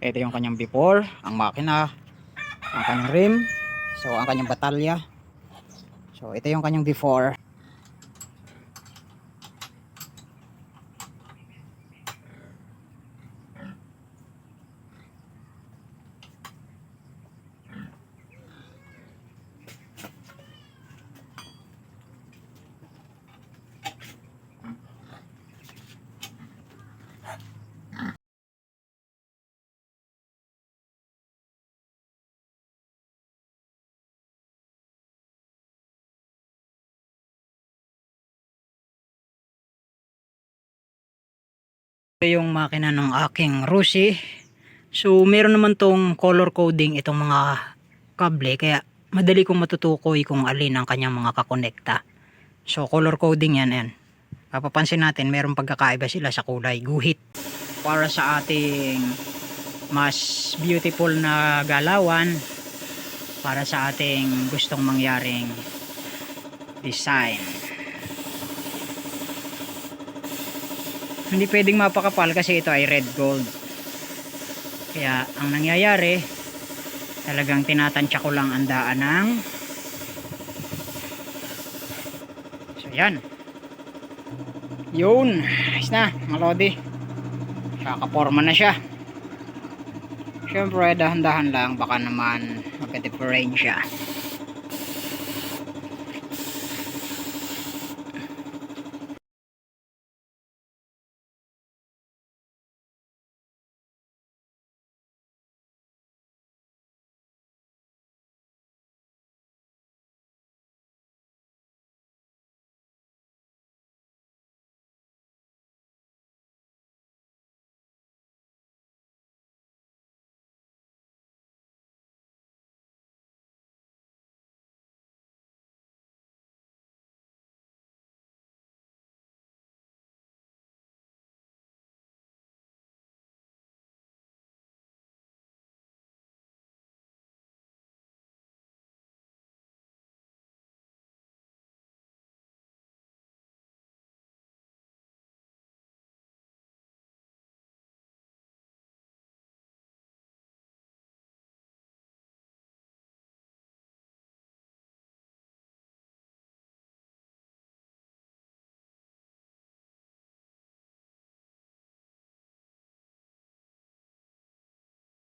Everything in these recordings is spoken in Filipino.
Ito yung kanyang before, ang makina, ang kanyang rim, so ang kanyang batalya. So ito yung kanyang before. Yung makina ng aking Rusi. So meron naman tong color coding itong mga kable kaya madali kong matutukoy kung alin ang kanyang mga kakonekta. So color coding yan yan. Papapansin natin meron pagkakaiba sila sa kulay guhit. Para sa ating mas beautiful na galawan para sa ating gustong mangyaring design. Hindi pwedeng mapakapal kasi ito ay red gold. Kaya ang nangyayari, talagang tinatansya ko lang ang daan ng So yan. Yun. Ayos na, mga lodi. Kakaporma na siya. Siyempre, dahan-dahan lang. Baka naman magka-differensya.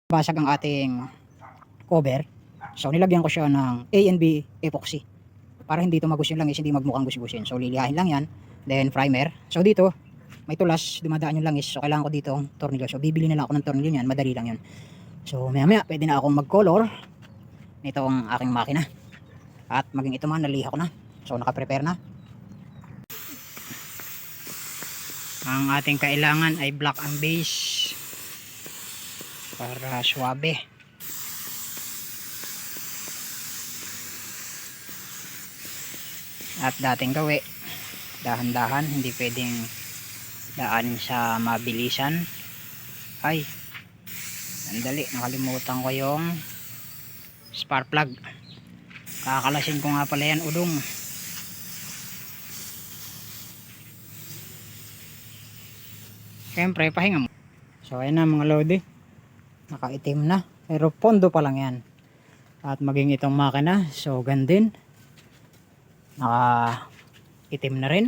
Basag ang ating cover. So nilagyan ko siya ng A and B epoxy para hindi tumagos yung langis, hindi magmukhang gusi-gusin. So lilihain lang yan, then primer. So dito, may tulas, dumadaan yung langis. So kailangan ko dito ang tornilyo. So bibili na lang ako ng tornilyo niyan, madali lang yun. So maya maya, pwede na akong mag-color nito ang aking makina. At maging ito man, naliha ko na. So naka-prepare na. Ang ating kailangan ay black ang base para suabe. At dating gawi dahan-dahan hindi pwedeng daan sa mabilisan. Ay sandali nakalimutan ko yung spark plug. Kakalasin ko nga pala yan udong. Syempre pahinga mo. So ayan na mga lodi nakaitim na. Pero pondo pa lang yan. At maging itong makina so gandin naka itim na rin.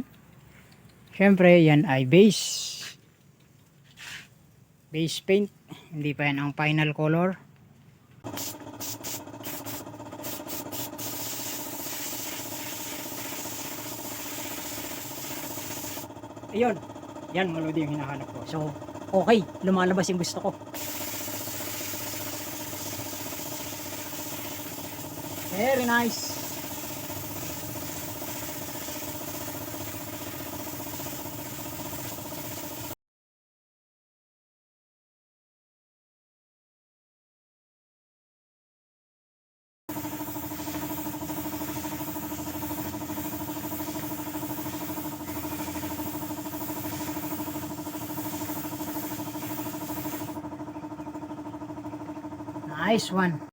Syempre yan ay base. Base paint. Hindi pa yan ang final color. Ayun. Yan mga lodi yung hinahanap ko. So okay. Lumalabas yung gusto ko Very nice. Nice one.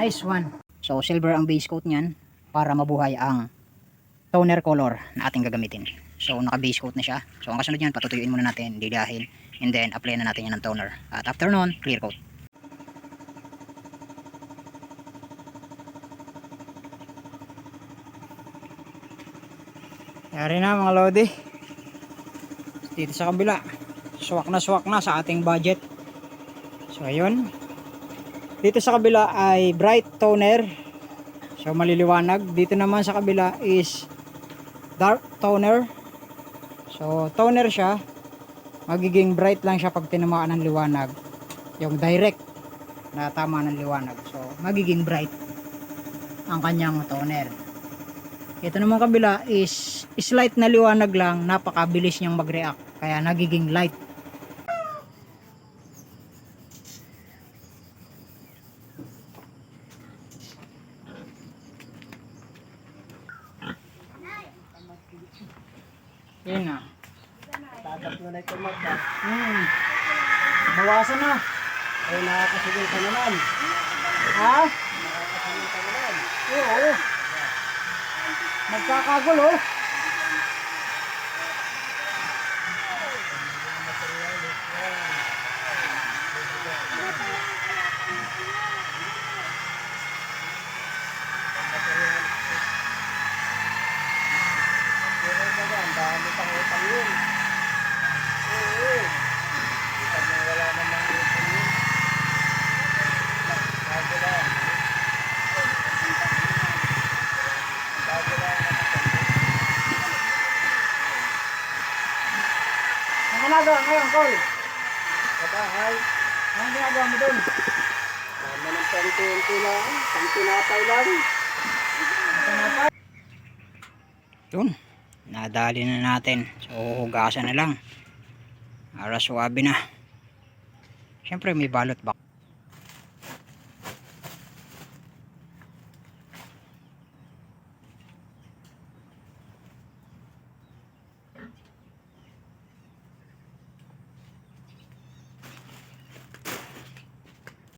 Nice one. So silver ang base coat niyan para mabuhay ang toner color na ating gagamitin. So naka base coat na siya. So ang kasunod niyan patutuyuin muna natin, dilahin and then apply na natin yan ng toner. At after nun, clear coat. Yari na mga lodi. Dito sa kabila. Swak na swak na sa ating budget. So ayun. Dito sa kabila ay bright toner. So maliliwanag. Dito naman sa kabila is dark toner. So toner siya. Magiging bright lang siya pag tinamaan ng liwanag. Yung direct na tama ng liwanag. So magiging bright ang kanyang toner. Ito naman kabila is slight na liwanag lang, napakabilis niyang mag-react. Kaya nagiging light. Yun na. Tatat mo na ito magda. Hmm. Bawasan na. Ay, nakakasigil ka naman. Ha? Nakakasigil ka naman. Oo. Magkakagulo. Pero baga, ang dami pang utang yun. Oo. Kita mo wala namang utang yun. Bago lang. Bago lang nakatanda. Ang ginagawa ngayon, Col? Sa bahay, Anong ginagawa mo doon? tama ng pang-20 lang. Pang-tinapay lang. Yun. Nadali na natin. So, hugasan na lang. Para suwabe na. Siyempre, may balot back.